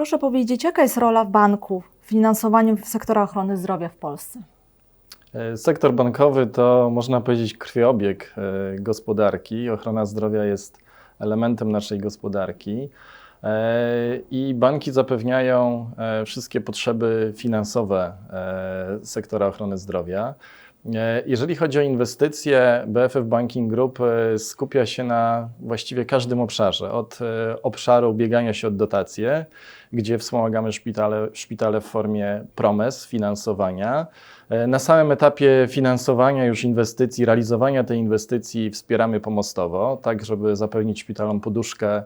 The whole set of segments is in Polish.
Proszę powiedzieć, jaka jest rola banku w finansowaniu sektora ochrony zdrowia w Polsce? E, Sektor bankowy to można powiedzieć krwiobieg e, gospodarki. Ochrona zdrowia jest elementem naszej gospodarki. E, I banki zapewniają wszystkie potrzeby finansowe sektora ochrony zdrowia. E, Jeżeli chodzi o inwestycje, BFF Banking Group e, skupia się na właściwie każdym obszarze. Od e, obszaru ubiegania się o dotacje, gdzie wspomagamy szpitale, szpitale w formie promes, finansowania. Na samym etapie finansowania już inwestycji, realizowania tej inwestycji wspieramy pomostowo, tak żeby zapewnić szpitalom poduszkę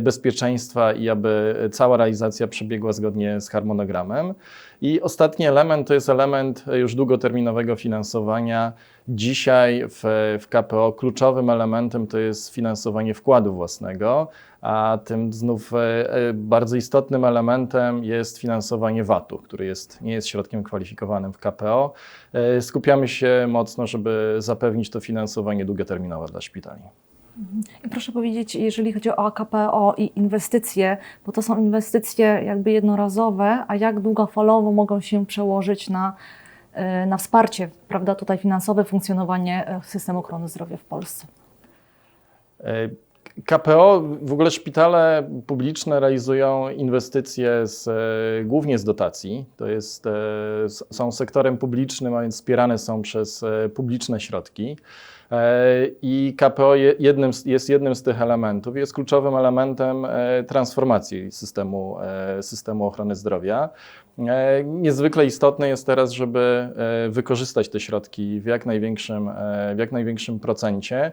bezpieczeństwa i aby cała realizacja przebiegła zgodnie z harmonogramem. I ostatni element to jest element już długoterminowego finansowania. Dzisiaj w, w KPO kluczowym elementem to jest finansowanie wkładu własnego, a tym znów e, e, bardzo istotnym elementem jest finansowanie VAT-u, który jest, nie jest środkiem kwalifikowanym w KPO. E, Skupiamy się mocno, żeby zapewnić to finansowanie długoterminowe dla szpitali. I proszę powiedzieć, jeżeli chodzi o KPO i inwestycje, bo to są inwestycje jakby jednorazowe, a jak długofalowo mogą się przełożyć na, na wsparcie, prawda, tutaj finansowe funkcjonowanie e, systemu ochrony zdrowia w Polsce? KPO, w ogóle szpitale publiczne realizują inwestycje z, e, głównie z dotacji. To jest, e, są sektorem publicznym, a więc wspierane są przez e, publiczne środki. I KPO je- jednym, jest jednym z tych elementów, jest kluczowym elementem transformacji systemu, systemu ochrony zdrowia. Niezwykle istotne jest teraz, żeby wykorzystać te środki w jak największym, w jak największym procencie.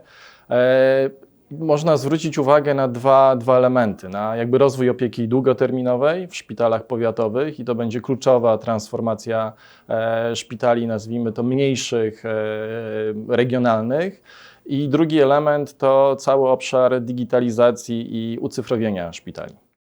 Można zwrócić uwagę na dwa, dwa elementy, na jakby rozwój opieki długoterminowej w szpitalach powiatowych i to będzie kluczowa transformacja e, szpitali, nazwijmy to mniejszych, e, regionalnych. I drugi element to cały obszar digitalizacji i ucyfrowienia szpitali.